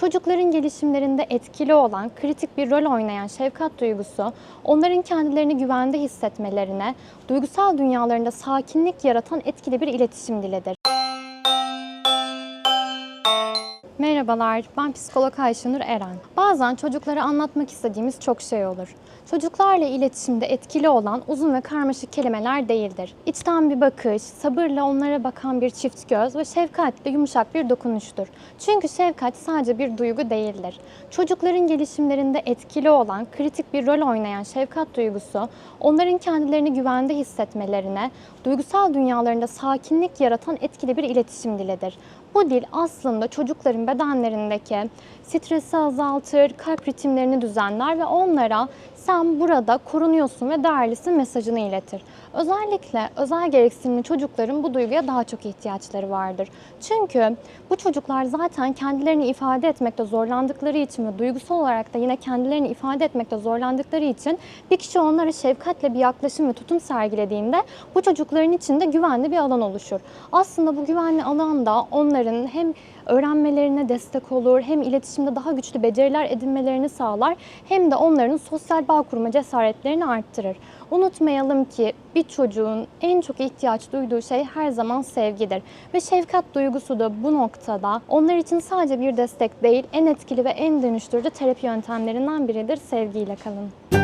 Çocukların gelişimlerinde etkili olan, kritik bir rol oynayan şefkat duygusu, onların kendilerini güvende hissetmelerine, duygusal dünyalarında sakinlik yaratan etkili bir iletişim dilidir. Merhabalar, ben psikolog Ayşenur Eren. Bazen çocuklara anlatmak istediğimiz çok şey olur. Çocuklarla iletişimde etkili olan uzun ve karmaşık kelimeler değildir. İçten bir bakış, sabırla onlara bakan bir çift göz ve şefkatle yumuşak bir dokunuştur. Çünkü şefkat sadece bir duygu değildir. Çocukların gelişimlerinde etkili olan, kritik bir rol oynayan şefkat duygusu, onların kendilerini güvende hissetmelerine, duygusal dünyalarında sakinlik yaratan etkili bir iletişim dilidir. Bu dil aslında çocukların bedenlerindeki stresi azaltır, kalp ritimlerini düzenler ve onlara sen burada korunuyorsun ve değerlisin mesajını iletir. Özellikle özel gereksinimli çocukların bu duyguya daha çok ihtiyaçları vardır. Çünkü bu çocuklar zaten kendilerini ifade etmekte zorlandıkları için ve duygusal olarak da yine kendilerini ifade etmekte zorlandıkları için bir kişi onlara şefkatle bir yaklaşım ve tutum sergilediğinde bu çocukların içinde güvenli bir alan oluşur. Aslında bu güvenli alan da onların hem öğrenmelerine destek olur, hem iletişimde daha güçlü beceriler edinmelerini sağlar, hem de onların sosyal bağ kurma cesaretlerini arttırır. Unutmayalım ki bir çocuğun en çok ihtiyaç duyduğu şey her zaman sevgidir. Ve şefkat duygusu da bu noktada onlar için sadece bir destek değil, en etkili ve en dönüştürücü terapi yöntemlerinden biridir. Sevgiyle kalın.